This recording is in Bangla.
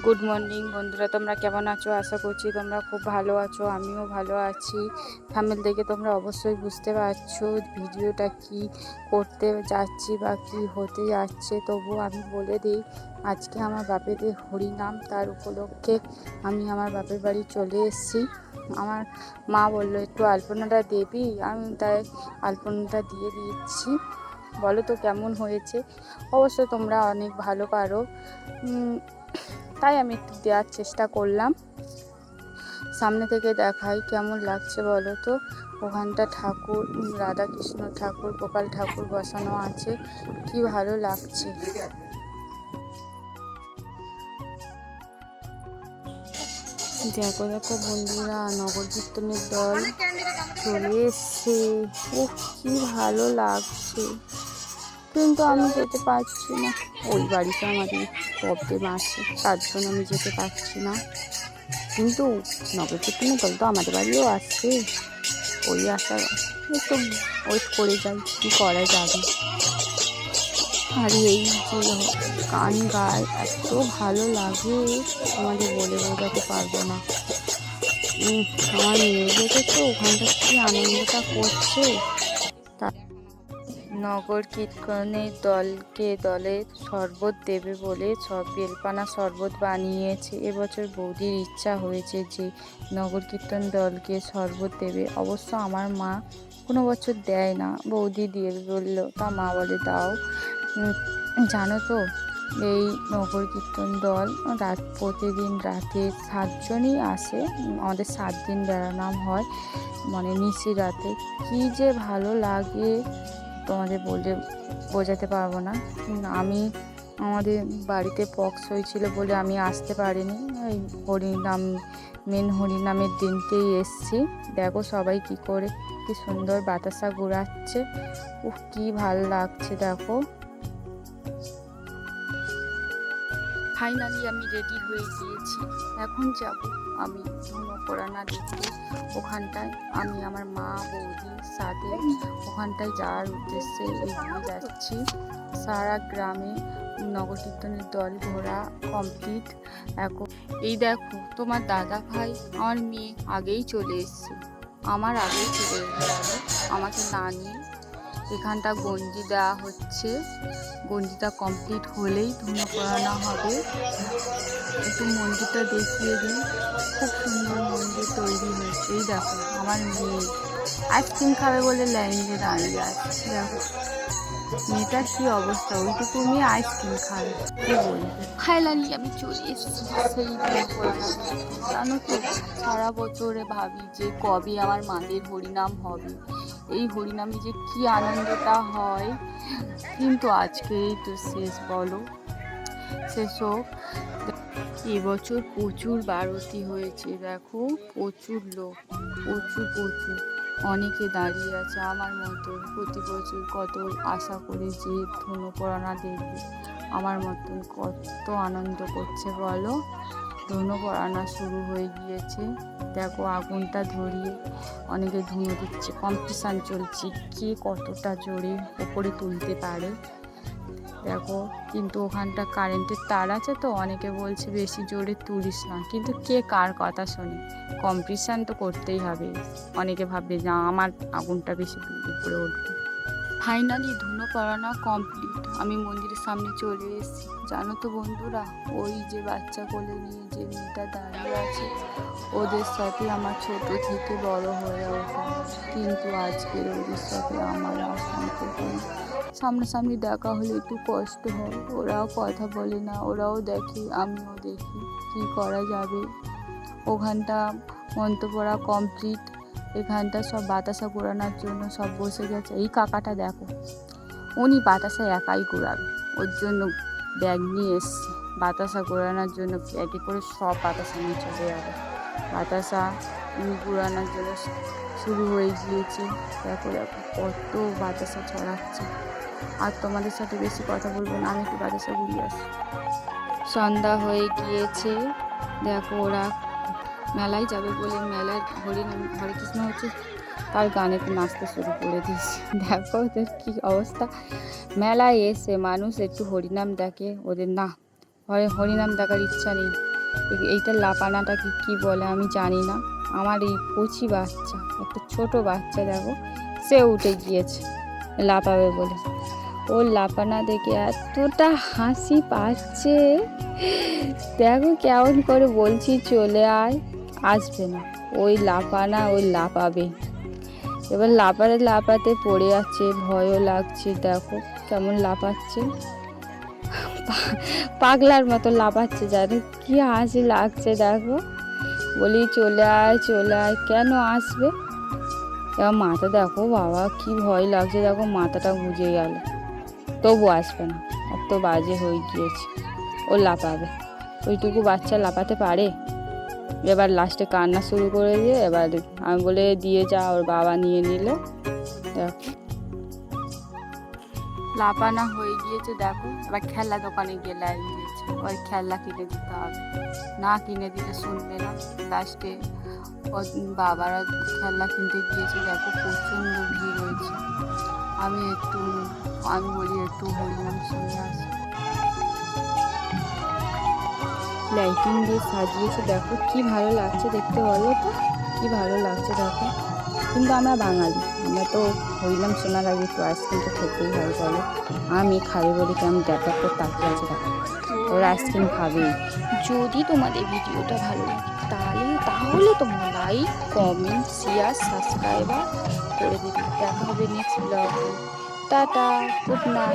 গুড মর্নিং বন্ধুরা, তোমরা কেমন আছো? আশা করছি তোমরা খুব ভালো আছো, আমিও ভালো আছি। থামেল দেখে তোমরা অবশ্যই বুঝতে পারছ ভিডিওটা কি করতে যাচ্ছি বা কি হতে যাচ্ছে। তবু আমি বলে দিই, আজকে আমার বাপেদের হরিনাম, তার উপলক্ষে আমি আমার বাপের বাড়ি চলে এসেছি। আমার মা বলল, একটু আলপনাটা দেবি? আমি তাই আলপনাটা দিয়ে দিচ্ছি। বলো তো কেমন হয়েছে? অবশ্য তোমরা অনেক ভালো পারো। তাই আমি একটু দেওয়ার চেষ্টা করলাম। সামনে থেকে দেখাই কেমন লাগছে বলো তো? ওখানটা ঠাকুর রাধাকৃষ্ণ ঠাকুর, গোপাল ঠাকুর বসানো আছে। কি ভালো লাগছে। দেখো দেখো বন্ধুরা নগর কীর্তনের দল চলে এসছে। ও কি ভালো লাগছে। কিন্তু আমি যেতে পারছি না। ওই বাড়িতে আমাদের প্রবলেম আছে, তার জন্য আমি যেতে পারছি না। কিন্তু নগর কীর্তনের দল তো আমাদের বাড়িও আসছে ওই আসার একটু ওয়েট করে যাই, কী করা যাবে। আর এই যে গান গায়, এত ভালো লাগে। তোমাদের বলে বোঝাতে পারব না। আমার মেয়ে তো ওখানটা কি আনন্দটা করছে? নগর কীর্তনের দলকে দলে শরবত দেবে বলে সব বেলপানা শরবত বানিয়েছে। এবছর বৌদির ইচ্ছা হয়েছে যে নগর কীর্তন দলকে শরবত দেবে। অবশ্য আমার মা কোনো বছর দেয় না। বৌদি দিয়ে বলল, তা মা বলে দাও। জানো তো, এই নগর কীর্তন দল রাত, প্রতিদিন রাতে সাতজনই আসে। আমাদের সাত দিন বেড়ানো হয় মানে নিশি রাতে। কি যে ভালো লাগে তোমাদের বলে বোঝাতে পারব না। আমি আমাদের বাড়িতে পক্স হয়েছিল বলে আমি আসতে পারিনি। ওই হরিনাম, মেন হরিনামের দিনকেই এসছি। দেখো সবাই কি করে, কি সুন্দর বাতাসা ঘুরাচ্ছে। উফ, কি ভালো লাগছে, দেখো। ফাইনালি আমি রেডি হয়ে গিয়েছি। এখন যাব। আমি ধনুপড়ানা দেখতে ওখানটায় আমি আমার মা বৌদির সাথে ওখানটায় যাওয়ার উদ্দেশ্যে এগিয়ে যাচ্ছি। সারা গ্রামে নগর কীর্তনের দল ঘোরা কমপ্লিট এখন এই দেখো, তোমার দাদা ভাই আমার মেয়ে আগেই চলে এসছে। আমার আগেই চলে এসেছে। আমাকে না নিয়ে এখানটা গঞ্জি দেওয়া হচ্ছে। গঞ্জিটা কমপ্লিট হলেই ধুনো পড়ানো হবে। একটু মন্দিরটা দেখিয়ে দিই খুব সুন্দর মন্দির তৈরি হয়েছে। এই দেখো, আমার মেয়ে। আইসক্রিম খাবে বলে লাইনে দাঁড়িয়ে আছে। দেখো, মেয়েটার কী অবস্থা? ওইটুকু মেয়ে আইসক্রিম খাবে। কি বলব? ফাইনালি আমি চলে এসেছি। জানো তো, সারা বছরে ভাবি যে কবে আমার মাদের হরিনাম হবে। এই হরিনামে যে কি আনন্দটা হয়। কিন্তু আজকেই তো শেষ বলো। শেষ হোক। এবছর প্রচুর বারতি হয়েছে, দেখো। প্রচুর লোক, প্রচুর প্রচুর। অনেকে দাঁড়িয়ে আছে আমার মতো। প্রতি বছর কত আশা করে যে ধনু দেখবে। আমার মতন কত আনন্দ করছে বলো। ধনু পড়ানা শুরু হয়ে গিয়েছে। দেখো আগুনটা ধরিয়ে অনেকে ধুনো দিচ্ছে কম্পিটিশান চলছে, কে কতটা জোরে ওপরে তুলতে পারে। দেখো, কিন্তু ওখানটা কারেন্টের তার আছে তো, অনেকে বলছে বেশি জোরে তুলিস না। কিন্তু কে কার কথা শোনে? কম্পিটিশান তো করতেই হবে। অনেকে ভাববে না আমার আগুনটা বেশি উপরে উঠবে। ফাইনালি ধুনো পড়ানো কমপ্লিট আমি মন্দিরের সামনে চলে এসেছি। জানো তো বন্ধুরা, ওই যে বাচ্চা কোলে নিয়ে যে মেয়েটা দাঁড়িয়ে আছে, ওদের সাথে আমার ছোট থেকে বড় হয়ে ওঠা। কিন্তু আজকে ওদের সাথে আমার আর। সামনাসামনি দেখা হলে একটু কষ্ট হয়। ওরাও কথা বলে না, ওরাও দেখে, আমিও দেখি। কি করা যাবে? ওখানটা মন্ত্র পড়া কমপ্লিট এখানটা সব বাতাসা ঘোরানোর জন্য সব বসে গেছে। এই কাকাটা দেখো, উনি বাতাসা একাই ঘোরাবে, ওর জন্য ব্যাগ নিয়ে এসছে। বাতাসা ঘোরানোর জন্য ব্যাগে করে সব বাতাসা নিয়ে চলে যাবে। বাতাসা ঘোরানোর জন্য শুরু হয়ে গিয়েছে। দেখো দেখো, কত বাতাসা ছড়াচ্ছে। আর তোমাদের সাথে বেশি কথা বলব না, আমি একটু বাতাসা ঘুরিয়ে আসি সন্ধ্যা হয়ে গিয়েছে। দেখো, ওরা মেলায় যাবে বলে মেলায় হরি হরে কৃষ্ণ হচ্ছে তার গানেতে নাচতে শুরু করে দিয়েছে। দেখো ওদের কি অবস্থা। মেলায় এসে মানুষ একটু হরিনাম দেখে ওদের না, হরি, হরিনাম দেখার ইচ্ছা নেই। এই- এইটা লাপানাটা কি কি বলে আমি জানি না। আমার এই কচি বাচ্চা, একটা ছোট বাচ্চা দেখো, সে উঠে গিয়েছে, লাপাবে বলে। ও লাপানা দেখে এতটা হাসি পাচ্ছে। দেখো কেমন করে বলছি, চলে আয়। আসবে না। ওই লাপানা ওই লাফাবে। এবার লাপাতে লাফাতে পড়ে যাচ্ছে, ভয়ও লাগছে, দেখো কেমন লাফাচ্ছে। পাগলার মতো লাফাচ্ছে, জানো কি হাসি লাগছে, দেখো। বলি, চলে আয় চলে আয়। কেন আসবে? এবার মাথা দেখো, বাবা, কি ভয় লাগছে, দেখো মাথাটা গুজে গেল। তবু আসবে না, এত বাজে হয়ে গিয়েছে। ও লাফাবে। ওইটুকু বাচ্চা লাফাতে পারে? এবার লাস্টে কান্না শুরু করে দিয়ে এবার আমি বলে দিয়ে যা, ওর বাবা নিয়ে নিল। দেখো। লাপানা হয়ে গিয়েছে, দেখো। এবার খেলা দোকানে গিয়ে লাগিয়েছে ওই খেলনা কিনে দিতে হবে। না কিনে দিলে শুনবে না। লাস্টে ওর বাবারা খেলনা কিনতে গিয়েছে, দেখো প্রচণ্ড ভিড় হয়েছে। আমি একটু, আমি বলি একটু হরিনাম শুনে আসি। লাইটিং দিয়ে সাজিয়েছে, দেখো কি ভালো লাগছে দেখতে বলো তো। কি ভালো লাগছে দেখো। কিন্তু আমরা বাঙালি, আমরা তো হরিনাম শোনার আগে একটু আইসক্রিম তো খেতেই হয়, বলো। আমি খাবে বলে কি আমি দেখা করে তাকিয়ে আছে দেখো। ওরা আইসক্রিম খাবেই। যদি তোমাদের ভিডিওটা ভালো লাগে, তাহলে তাহলে তোমরা লাইক কমেন্ট শেয়ার সাবস্ক্রাইবার করে দিবে। দেখা হবে নেক্সট ব্লগে টাটা গুড নাইট